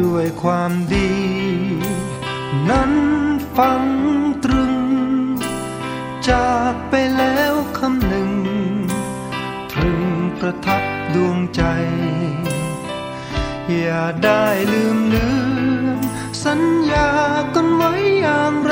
ด้วยความดี นั้นฟังตรึง จากไปแล้วคำหนึ่ง ตรึงประทับดวงใจ อย่าได้ลืมเลือนสัญญากันไว้อย่างไร